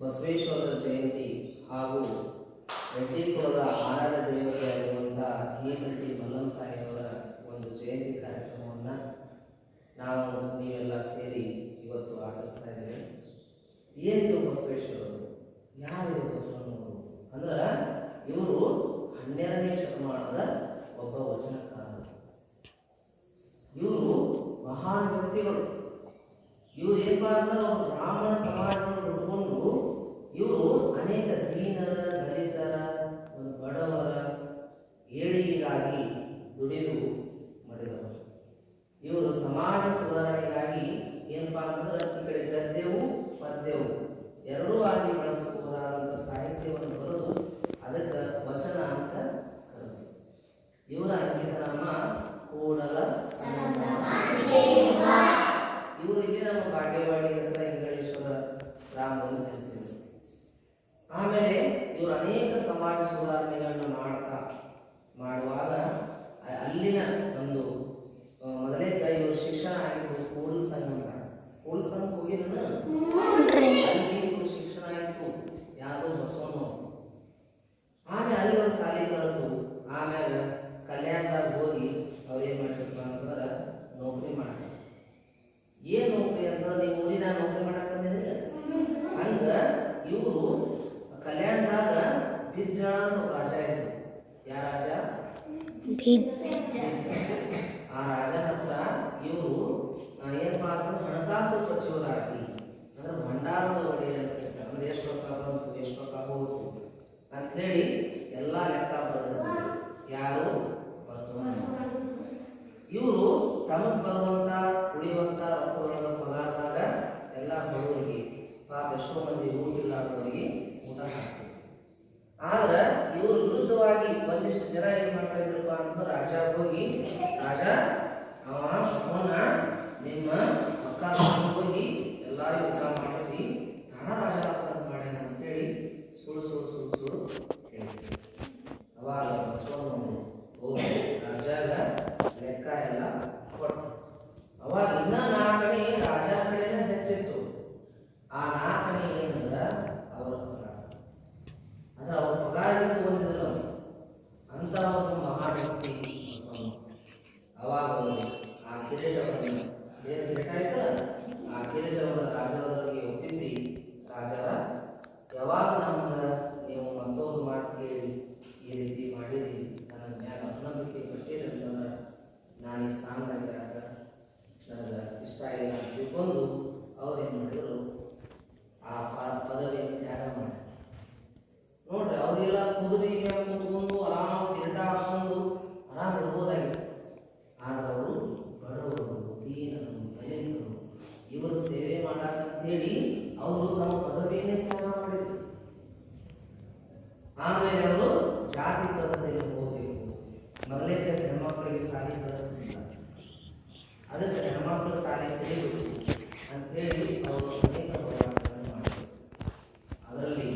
ಬಸವೇಶ್ವರರ ಜಯಂತಿ ಹಾಗೂ ರೆಡ್ಡಿಪುರದ ಆರಾಧ್ಯ ದೇವತೆಯಾಗಿರುವಂಥ ಹಿರೇಮಟ್ಟಿ ಮಲ್ಲಂತಾಯಿಯವರ ಒಂದು ಜಯಂತಿ ಕಾರ್ಯಕ್ರಮವನ್ನು ನಾವು ನೀವೆಲ್ಲ ಸೇರಿ ಇವತ್ತು ಆಚರಿಸ್ತಾ ಇದ್ದೇವೆ. ಏನಿದು ಬಸವೇಶ್ವರರು? ಯಾರು ಬಸವಣ್ಣವರು ಅಂದ್ರೆ ಇವರು ಹನ್ನೆರಡನೇ ಶತಮಾನದ ಒಬ್ಬ ವಚನಕಾರರು. ಇವರು ಮಹಾನ್ ವ್ಯಕ್ತಿಗಳು. ಇವ್ರು ಏನ್ ಅಂದ್ರೆ ಬ್ರಾಹ್ಮಣ ಸಮಾಜವನ್ನು ನೋಡ್ಕೊಂಡು ಇವರು ಅನೇಕ ದೀನರ, ದಲಿತರ ಬಡವರ ಏಳಿಗೆಗಾಗಿ ದುಡಿದು ಮಾಡಿದವರು. ಇವರು ಸಮಾಜ ಸುಧಾರಣೆಗಾಗಿ ಏನಪ್ಪಾ ಅಂತಂದ್ರೆ ಈ ಕಡೆ ಗದ್ಯವು ಪದ್ಯವು ಎರಡೂ ಆಗಿ ಬಳಸಬಹುದಾದಂಥ ಸಾಹಿತ್ಯವನ್ನು ಬರೆದು ಅದಕ್ಕೆ ವಚನ ಅಂತ ಇವರ ಅಂಕಿತ ನಮ್ಮ ಕೂಡಲ ಇವರು ಇಲ್ಲಿ ನಮ್ಮ ಭಾಗ್ಯವಾಡಿ ಇಂಗಳೇಶ್ವರ ಗ್ರಾಮದಲ್ಲಿ ಜನಿಸಿದರು. ಇವರು ಅನೇಕ ಸಮಾಜ ಸುಧಾರಣೆಗಳನ್ನ ಮಾಡ್ತಾ, ಮಾಡುವಾಗ ಅಲ್ಲಿನ ಒಂದು ಮೊದಲೇ ಇವರು ಶಿಕ್ಷಣ ಆಗಿದ್ದು ಸ್ಕೂಲ್ ಸಂಘ ಸ್ಕೂಲ್ ಸಂಘ ಹೋಗಿ ಅಲ್ಲಿ ಶಿಕ್ಷಣ ಆಯಿತು ಯಾರು ಬಸವಣ್ಣ ಆಮೇಲೆ ಅಲ್ಲಿ ಒಂದು ಸಾಲಿ ಕಲಿತು ಆಮೇಲೆ ಕಲ್ಯಾಣದಾಗ ಹೋಗಿ ಅವ್ರು ಏನು ಮಾಡ್ತಿರ್ಪ ಅಂತಂದ್ರೆ ನೌಕರಿ ಮಾಡ್ತಾರೆ ಏನ್ ನೌಕರಿ ಅಂತಂದ್ರೆ, ನೀವು ಊರಿನ ನೌಕರಿ ಮಾಡಕ್ ಬಂದಿದ್ರೆ ಹಂಗ ಇವರು ಕಲ್ಯಾಣದಾಗ ಬಿಜ್ಜಳ ಅಂತ ಒಬ್ಬ ರಾಜ ಇದ್ರು. ಯಾವ ರಾಜ? ಆ ರಾಜನ ಹತ್ರ ಇವರು ಏನಪ್ಪಾ ಅಂತಂದ್ರೆ ಹಣಕಾಸು ಸಚಿವರಾಗಿ, ಅಂದ್ರೆ ಭಂಡಾರದ ಒಡೆಯ ಅಂತ. ಅಂದ್ರೆ ಎಷ್ಟು ರೊಕ್ಕ ಬಂತು, ಎಷ್ಟು ರೊಕ್ಕ ಅಂತ ಹೇಳಿ ಎಲ್ಲ ಲೆಕ್ಕ ಬರೆದಿದ್ದಾರೆ ಯಾರು? ಬಸವಣ್ಣ ಇವರು ತಮಗ್ ಬರುವಂತ ಉಳಿಯುವಂತ ರೊಕ್ಕದೊಳಗ ಪಗಾರದಾಗ ಎಲ್ಲ ಬಡವರಿಗೆ, ಪಾಪ ಎಷ್ಟೋ ಮಂದಿ ಊರಿಲ್ಲಾರ್ದವರಿಗೆ ಊಟ ಹಾಕ್ತಾರೆ ಆದ್ರೆ ಇವ್ರ ವಿರುದ್ಧವಾಗಿ ಒಂದಿಷ್ಟು ಜನ ಏನ್ ಮಾಡ್ತಾ ಇದ್ರಪ್ಪ ಅಂತ ರಾಜ ಹೋಗಿ, ರಾಜ, ಅವ ಬಸವಣ್ಣ ನಿಮ್ಮ ಮಕ್ಕಳ ಹೋಗಿ ಎಲ್ಲಾರು ಊಟ ಮಾಡಿಸಿ ತಾನ ರಾಜ ಮಾಡ್ಯಾನ ಅಂತೇಳಿ ಸುಳ್ಳು ಸುಳ್ಳು ಸುಳ್ಳು ಸುಳ್ಳು ಹೇಳ್ತಾರೆ ಅವಾಗ ಬಸವಣ್ಣ ಹೋಗಿ ರಾಜಾಗ ಲೆಕ್ಕ ಎಲ್ಲ ಕೊಟ್ಟು ಅವಾಗ ಇನ್ನ ನಾಲ್ಕನೇ ರಾಜ ಕಡೆನ ಹೆಚ್ಚಿತ್ತು ಆ ನಾಲ್ಕನೇ ಏನಂದ್ರ ಅವರ ಪಗಾರ ಅಂದ್ರೆ ಅವ್ರ ಪಗಾರಕ್ಕೆ ಓದಿದ್ರು ಅಂತ ಒಂದು ಮಹಾ ವ್ಯಕ್ತಿ ಬಸವಣ್ಣ. ಅವಾಗ ಅವರು ಆ ಕಿರೀಟವನ್ನು ಏನು ಆಯ್ತಲ್ಲ ಆ ಕಿರೀಟವನ್ನು ರಾಜವರಿಗೆ ಒಪ್ಪಿಸಿ, ರಾಜರ, ಯಾವಾಗ ನಮ್ಮನ್ನ ನೀವು ಮತ್ತೊಂದು ಮಾತು ಕೇಳಿ ಈ ರೀತಿ ಮಾಡಿರಿ, ನನ್ನ ಜ್ಞಾನ ಅಪನಂಬಿಕೆ ಕೊಟ್ಟಿರಿ ಅಂತಂದ್ರೆ ನಾನು ಈ ಸ್ಥಾನದಾಗ ನನಗೆ ಇಷ್ಟ ಇಲ್ಲ ತಿಳ್ಕೊಂಡು ಅವ್ರು ಏನು ಮಾಡಿದ್ರು? ಅವರು ಜಾತಿ ಪದ್ಧತಿಯಲ್ಲಿ ಹೋಗಬೇಕು. ಮೊದಲೇ ಹೆಣ್ಮಕ್ಳಿಗೆ ಸಾಲಿ ಕಳಿಸ್ತಿಲ್ಲ ಅದಕ್ಕೆ ಹೆಣ್ಮಕ್ಳು ಸಾಲಿ ಕಲಿಬೇಕು ಅಂತೇಳಿ ಅವರು ಅನೇಕ ಹೋರಾಟಗಳನ್ನು ಮಾಡಿದ್ರು ಅದರಲ್ಲಿ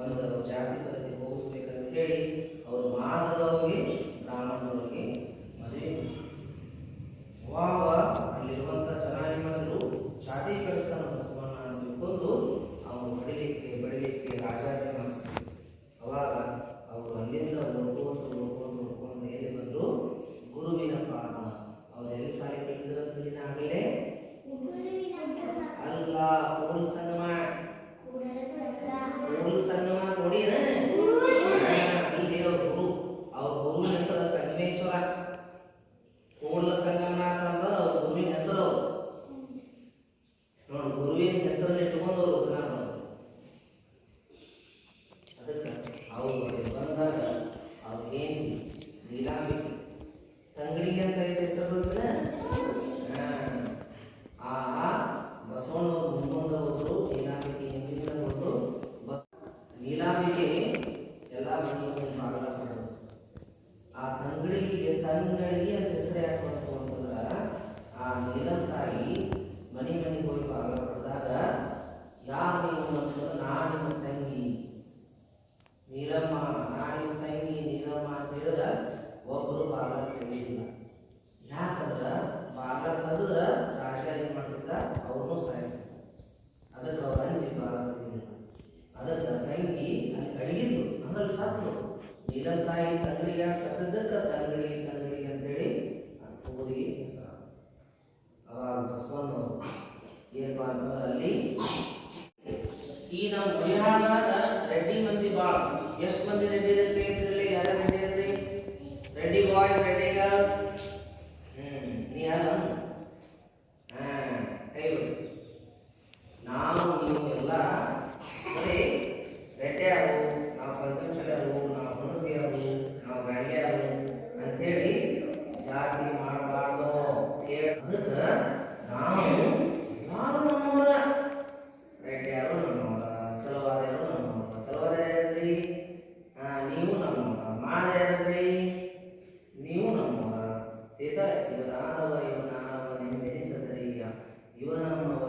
ಒಂದು ಜಾತಿ ಪದ್ಧತಿ ಹೋಗಿಸ್ಬೇಕಂತ ಹೇಳಿ ಅವರು ಮಾದದವರಿಗೆ ಬ್ರಾಹ್ಮಣರಿಗೆ ಮದುವೆ ಮಾಡಿದ್ರು. ಅವಾಗ ಅಲ್ಲಿರುವಂಥ ಜನ ಏನ್ ಮಾಡಿದ್ರು ಜಾತಿ ಕಳಿಸ್ತಾನ ಬಸವಣ್ಣ ಅಂತ ತಿಳ್ಕೊಂಡು ಅವನು ಹೊಡಿಲಿಕ್ಕೆ ಬಡಿಲಿಕ್ಕೆ ರಾಜಾಜ್ಞೆ ಮಾಡಿಸಿದ್ರು ಅವಾಗ ಅವರು ಅಲ್ಲಿಂದ ನೋಡ್ಕೊಂತ ನೋಡ್ಕೊಂಡು ನೋಡ್ಕೊಂಡು ಎಲ್ಲಿ ಬಂದ್ರು ಗುರುವಿನ ಪಾದ ಅವ್ರು ಎಲ್ಲಿ ಸಾಲಿ ಕಲಿತಿದ್ರು ಆಗಲೇ ಕೂಲ್ ಸಂಗಮ. ಕೂಲ್ ಸಂಗಮ ನೋಡಿನ ಅಲ್ಲಿ ಅವ್ರ ಗುರು. ಅವ್ರ ಗುರುವಿನ ಹೆಸರು ಸಂಗಮೇಶ್ವರ. ಕೂಡ್ಲ ಸಂಗಮ ಅಂತಂದ್ರೆ ಅವ್ರ ಗುರುವಿನ ಹೆಸರು ಅವ್ರು. ನೋಡಿ ಗುರುವಿನ ಹೆಸರಲ್ಲಿ ಇಟ್ಕೊಂಡು ಅವ್ರು ವಚನ. ಅದಕ್ಕೆ ಅವ್ರ ಏನಿ ನೀಲಾಂಬಿಕೆ ತಂಗಡಿಗೆ ಅಂತ ಐತೆ ಹೆಸರು ಗೊತ್ತಿಲ್ಲ? ಹಾ. ಆ ಬಸವಣ್ಣವ್ರು ಮುಂದೆ ಹೋದ್ರು ನೀಲಾಂಬಿಕೆ ಹಿಂದಿನ ಹೋದ್ರು ಬಸ್ ನೀಲಾಂಬಿಕೆ ಎಲ್ಲ ಮನೆಯವರು ಬಾಗಿಲ ಮಾಡೋದು ಆ ತಂಗಡಿಗೆ ತಂಗಡಿಗೆ ಅಂತ ಹೆಸರು ಯಾಕೆ ಬಂತು ಅಂತಂದ್ರ ಆ ನೀಲಂ ತಾಯಿ ಮನೆ ಮನೆಗೆ ಹೋಗಿ ಬಾಗಿಲ ಪಡೆದಾಗ ಯಾರು ನೀವು ಅಂತಂದ್ರೆ ನಾ ನಿಮ್ಮ ತಂಗಿ ನೀಲಮ್ಮ ನಾ ನಿಮ್ಮ ತಂಗಿ ನೀಲಮ್ಮ ಅಂತ ಹೇಳಿದ್ರೆ ಒಬ್ಬರು ಬಾಗಿಲ ತೆಗೆದಿಲ್ಲ ಯಾಕಂದ್ರ ಬಾಗಿಲ ತೆಗೆದ್ರ ರಾಜ ಏನ್ ಮಾಡ್ತಿದ್ದ ಅವ್ರನ್ನೂ ಸಾಯಿಸ್ತಿದ್ದ ಅದಕ್ಕೆ ಅವ್ರ ಅಂಜಿ ಬಾಗಿಲ ತೆಗೆದಿಲ್ಲ ಅದಕ್ಕೆ ತಂಗಿ ಅಲ್ಲಿ ಅಡಗಿದ್ದು ಅಂದ್ರೆ ಸತ್ತು ನೀಲಂ ತಾಯಿ ತಂಗಡಿಗೆ ಸತ್ತದಕ್ಕೆ ತಂಗಡಿ ತಂಗಡಿಗೆ ಅಂತೇಳಿ ಅದು ಊರಿಗೆ ಹೆಸರು. ಅವಾಗ ಏನಪ್ಪ ಅಂತಂದ್ರೆ ಅಲ್ಲಿ, ಈ ನಮ್ಮ ಬಿಹಾರದಾಗ ರೆಡ್ಡಿ ಮಂದಿ ಬಾಳ, ಎಷ್ಟು ಮಂದಿ ರೆಡ್ಡಿ ಯಾರ ರೆಡ್ಡಿ ಇದ್ರಿ ready boys boys ready girls hmm ನೀ ಯಾರು ಹಾ ಕೈ ಬಿಡು ನಾವು ನೀವು ಎಲ್ಲ ಬರೀ ರೆಡ್ಡಿಯಾರು ನಾವು ಪಂಚಮಶಾಲಿಯರು ನಾವು ಹುಣಸಿಯರು ನಾವು ಬ್ಯಾಂಡ್ಯಾರು ಅಂಥೇಳಿ ಜಾತಿ ಮಾಡಬಾರ್ದು ಅದಕ್ಕೆ ನಾವು ಯಾರು ನಮ್ಮವರ ರೆಡ್ಡಿಯಾರು ನಮ್ಮವರ ಚಲವಾದ್ಯಾರು ನಮ್ಮವರ ಚಲವಾದ್ರಿ ನೀವು ನಮ್ಮವರ ಮಾದ್ಯಾರ್ರಿ ನೀವು ನಮ್ಮವರ ತೇತ ಇವನಾದವ ಇವನಾದವ ನೆನೆಸದರಯ್ಯ ಇವ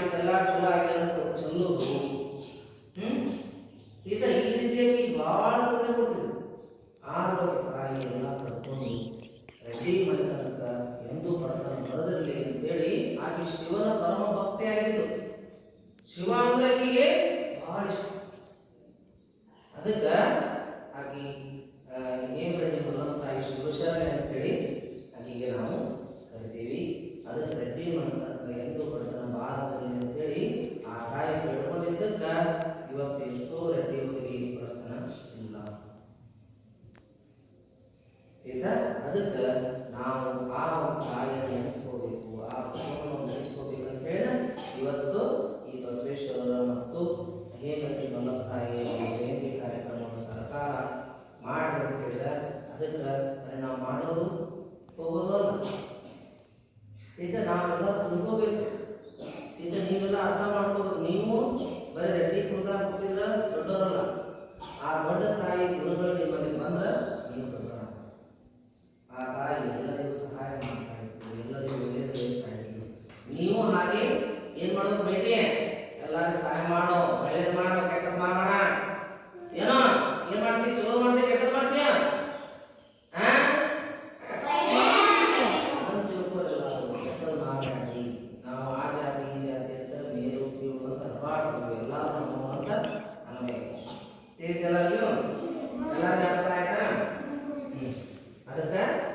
ಮಾಡಿದ್ದೆಲ್ಲ ಚಲೋ ಆಗಿಲ್ಲ ಅಂತ ಚೆಲ್ಲೋದು ಹ್ಮ್? ಈಗ ಈ ರೀತಿಯಾಗಿ ಭಾಳ ತೊಂದರೆ ಕೊಡ್ತಿದ್ರು. ಆದ್ರೆ ತಾಯಿ ಎಲ್ಲ ಕರ್ಕೊಂಡು ರೆಡ್ಡಿ ಅಂತ ತನಕ ಎಂದೂ ಬಡತನ ಬರದಿರಲಿ ಅಂತೇಳಿ ಆಕೆ ಶಿವನ ಪರಮ ಭಕ್ತಿಯಾಗಿದ್ದು ಶಿವ ಅಂದ್ರೆ ಆಕೆಗೆ ಬಹಳ ಇಷ್ಟ. ಅದಕ್ಕೆ ಆಕೆ ಏನ್ ರೆಡ್ಡಿ ಮಲ್ಲಮ್ಮ ತಾಯಿ ಶಿವಶರಣೆ ಅಂತೇಳಿ ಆಕೆಗೆ ನಾವು ಕರಿತೀವಿ ಅದಕ್ಕೆ ರೆಡ್ಡಿ ಮನೆ ತನಕ ಎಂದೂ ಬಡತನ ಬಾರದಿರಲಿ ಅಂತೇಳಿ ಆ ತಾಯಿ ಬೇಡ್ಕೊಂಡಿದ್ದಕ್ಕ ಇವತ್ತು ಎಷ್ಟೋ ರೆಡ್ಡಿಯವರಿಗೆ ಬಡತನ ಇಲ್ಲ ಆಯ್ತಾ ಅದಕ್ಕೆ ನಾವು ಆ ಒಂದು ಕಾರ್ಯ ನೆನೆಸ್ಕೋಬೇಕು ಆ ನೆನೆಸ್ಕೋಬೇಕು ಅಂತ ಹೇಳಿ ಇವತ್ತು ಈ ಬಸವೇಶ್ವರ ಮತ್ತು ಹೇಮಟ್ಟಿ ಮಲ್ಲಪ್ಪಾಯಿ ಜಯಂತಿ ಕಾರ್ಯಕ್ರಮವನ್ನು ಸರ್ಕಾರ ಮಾಡಿ ಅಂತ ಹೇಳಿದ್ರೆ ಅದಕ್ಕೆ ನಾವು ಮಾಡೋದು ಹೋಗೋದು ಅಲ್ಲ. ಇದು ನಾವೆಲ್ಲ ತಿಳ್ಕೋಬೇಕು ಈಗ ನೀವೆಲ್ಲ ಅರ್ಥ ಮಾಡ್ಕೋಬೇಕು ನೀವು ಬರೀ ರೆಡ್ಡಿ ಕುಡ್ದ ಕೊಟ್ಟಿದ್ರೆ ದೊಡ್ಡವರಲ್ಲ ಆ ದೊಡ್ಡ ತಾಯಿ ಗುಣಗಳು ನಿಮ್ಮಲ್ಲಿ ಬಂದ್ರೆ ನೀವು ದೊಡ್ಡವರಾಗ್ತೀರಿ. ಆ ತಾಯಿ ಎಲ್ಲರಿಗೂ ಸಹಾಯ ಮಾಡ್ತಾ ಇತ್ತು ಎಲ್ಲರಿಗೂ ಒಳ್ಳೆಯದು ಬಯಸ್ತಾ ಇತ್ತು ನೀವು ಹಾಗೆ ಏನ್ ಮಾಡೋದು ಭೇಟಿ ಎಲ್ಲರಿಗೂ ಸಹಾಯ ಮಾಡೋ ಒಳ್ಳೇದು ಮಾಡೋ ಕೆಟ್ಟದ್ ಮಾಡೋಣ ಏನೋ ಏನ್ ಮಾಡ್ತೀವಿ ಚಲೋ ಮಾಡ್ತೀವಿ ಕೆಟ್ಟದ್ ಮಾಡ್ತೀಯ ಆ? ಅದನ್ನ ತಿಳ್ಕೊರಲ್ಲ, ಕೆಟ್ಟದ್ ಮಾಡ್ಬೇಡಿ. ನಾವು ಆ ಜಾತಿ ಈ ಜಾತಿ ಅಂತ ಮೇಲು ಕೀಳು ಅಂತ ಅನ್ಬಾರ್ದು. ಎಲ್ಲಾರು ನಮ್ಮವ್ರು ಅಂತ ಅನ್ಬೇಕು. ತಿಳಿತು ಎಲ್ಲರಿಗೂ? ಎಲ್ಲರಿಗೂ ಅರ್ಥ ಆಯ್ತಾ ಹ್ಮ್. ಅದಕ್ಕೆ ನಿಮ್ಗೆ